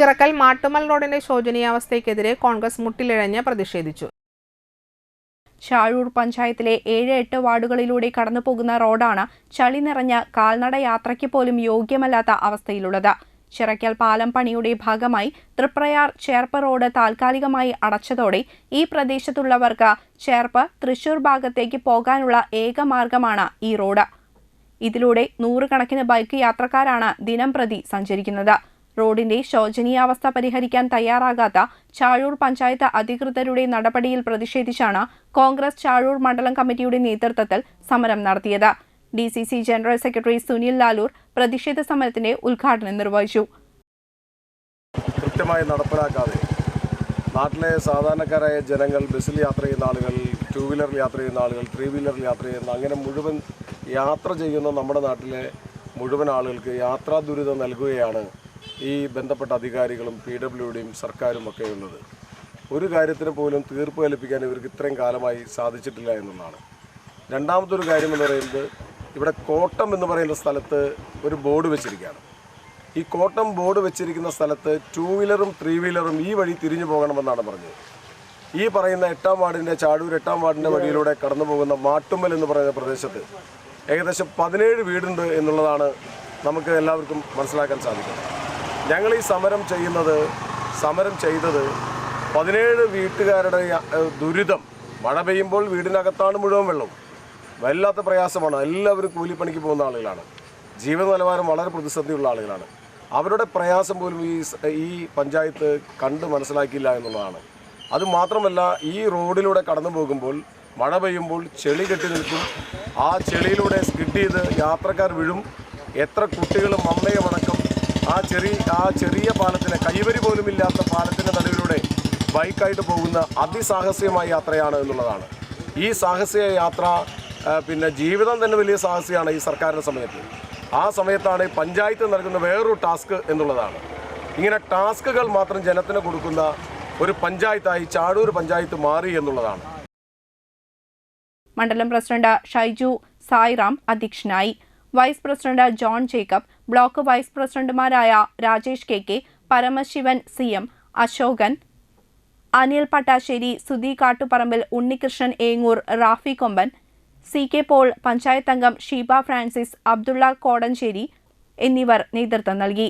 ചിറക്കൽ മാട്ടുമൽ റോഡിന്റെ ശോചനീയാവസ്ഥയ്ക്കെതിരെ കോൺഗ്രസ് മുട്ടിലിഴഞ്ഞ് പ്രതിഷേധിച്ചു. ചാഴൂർ പഞ്ചായത്തിലെ ഏഴ് എട്ട് വാർഡുകളിലൂടെ കടന്നുപോകുന്ന റോഡാണ് ചളി നിറഞ്ഞ കാൽനട യാത്രയ്ക്ക് പോലും യോഗ്യമല്ലാത്ത അവസ്ഥയിലുള്ളത്. ചിറയ്ക്കൽ പാലം പണിയുടെ ഭാഗമായി തൃപ്രയാർ ചേർപ്പ് റോഡ് താൽക്കാലികമായി അടച്ചതോടെ ഈ പ്രദേശത്തുള്ളവർക്ക് ചേർപ്പ് തൃശൂർ ഭാഗത്തേക്ക് പോകാനുള്ള ഏക മാർഗമാണ് ഈ റോഡ്. ഇതിലൂടെ നൂറുകണക്കിന് ബൈക്ക് യാത്രക്കാരാണ് ദിനം സഞ്ചരിക്കുന്നത്. റോഡിന്റെ ശോചനീയാവസ്ഥ പരിഹരിക്കാൻ തയ്യാറാകാത്ത ചാഴൂർ പഞ്ചായത്ത് അധികൃതരുടെ നടപടിയിൽ പ്രതിഷേധിച്ചാണ് കോൺഗ്രസ് ചാഴൂർ മണ്ഡലം കമ്മിറ്റിയുടെ നേതൃത്വത്തിൽ സമരം നടത്തിയത്. D C C general secretary Sunil Lalur പ്രതിഷേധ സമരത്തിന്റെ ഉദ്ഘാടനം നിർവഹിച്ചു. കൃത്യമായി നടപ്പിലാക്കാതെ നാട്ടിലെ സാധാരണക്കാരായ ജനങ്ങൾ ബസ്സിൽ യാത്ര ചെയ്യുന്ന ആളുകൾ ടൂ വീലറിൽ യാത്ര ചെയ്യുന്ന ആളുകൾ ത്രീ വീലറിൽ യാത്ര ചെയ്യുന്ന അങ്ങനെ മുഴുവൻ യാത്ര ചെയ്യുന്ന നമ്മുടെ നാട്ടിലെ മുഴുവൻ ആളുകൾക്ക് യാത്രാ ദുരിതം നൽകുകയാണ് ഈ ബന്ധപ്പെട്ട അധികാരികളും പി ഡബ്ല്യു ഡിയും സർക്കാരും ഒക്കെ ഉള്ളത്. ഒരു കാര്യത്തിന് പോലും തീർപ്പ് കൽപ്പിക്കാൻ ഇവർക്ക് ഇത്രയും കാലമായി സാധിച്ചിട്ടില്ല എന്നുള്ളതാണ് രണ്ടാമതൊരു കാര്യം എന്ന് പറയുന്നത് ഇവിടെ കോട്ടം എന്ന് പറയുന്ന സ്ഥലത്ത് ഒരു ബോർഡ് വെച്ചിരിക്കുകയാണ്. ഈ കോട്ടം ബോർഡ് വെച്ചിരിക്കുന്ന സ്ഥലത്ത് ടൂ വീലറും ത്രീ വീലറും ഈ വഴി തിരിഞ്ഞു പോകണമെന്നാണ് പറഞ്ഞത്. ഈ പറയുന്ന എട്ടാം വാർഡിന്റെ ചാടൂർ എട്ടാം വാർഡിന്റെ വഴിയിലൂടെ കടന്നു പോകുന്ന മാട്ടുമ്മൽ എന്ന് പറയുന്ന പ്രദേശത്ത് ഏകദേശം പതിനേഴ് വീടുണ്ട് എന്നുള്ളതാണ് നമുക്ക് എല്ലാവർക്കും മനസ്സിലാക്കാൻ സാധിക്കുന്നത്. ഞങ്ങൾ ഈ സമരം ചെയ്യുന്നത് സമരം ചെയ്തത് പതിനേഴ് വീട്ടുകാരുടെ ദുരിതം. മഴ പെയ്യുമ്പോൾ വീടിനകത്താണ് മുഴുവൻ വെള്ളം. വല്ലാത്ത പ്രയാസമാണ്. എല്ലാവരും കൂലിപ്പണിക്ക് പോകുന്ന ആളുകളാണ്. ജീവിത നിലവാരം വളരെ പ്രതിസന്ധിയുള്ള ആളുകളാണ്. അവരുടെ പ്രയാസം പോലും ഈ ഈ പഞ്ചായത്ത് കണ്ട് മനസ്സിലാക്കിയില്ല എന്നുള്ളതാണ്. അത് മാത്രമല്ല ഈ റോഡിലൂടെ കടന്നു പോകുമ്പോൾ മഴ പെയ്യുമ്പോൾ ചെളി കെട്ടി നിൽക്കും. ആ ചെളിയിലൂടെ സ്കിഡ് ചെയ്ത് യാത്രക്കാർ വീഴും. എത്ര കുട്ടികളും അമ്മയും അടക്കം ആ ചെറിയ ആ ചെറിയ പാലത്തിന് കൈവരി പോലും ഇല്ലാത്ത പാലത്തിന്റെ നടുവിലൂടെ ബൈക്കായിട്ട് പോകുന്ന അതിസാഹസികമായ യാത്രയാണ് എന്നുള്ളതാണ്. ഈ സാഹസിക യാത്ര പിന്നെ ജീവിതം തന്നെ വലിയ സാഹസികമാണ് ഈ സർക്കാരിന്റെ സമയത്ത്. ആ സമയത്താണ് പഞ്ചായത്ത് നൽകുന്ന വേറൊരു ടാസ്ക് എന്നുള്ളതാണ്. ഇങ്ങനെ ടാസ്കുകൾ മാത്രം ജനത്തിന് കൊടുക്കുന്ന ഒരു പഞ്ചായത്തായി ചാടൂർ പഞ്ചായത്ത് മാറി എന്നുള്ളതാണ്. മണ്ഡലം പ്രസിഡന്റ് ഷൈജു സായിറാം അധ്യക്ഷനായി. Vice president John Jacob block vice പ്രസിഡന്റുമാരായ Rajesh K K Paramasivan C M Ashokan Anil Pattassery Sudhi Kattuparambil Unnikrishnan Engoor Rafi Komban C K Paul panchayat അംഗം ഷീബ ഫ്രാൻസിസ് അബ്ദുള്ള കോടഞ്ചേരി എന്നിവർ നേതൃത്വം നൽകി.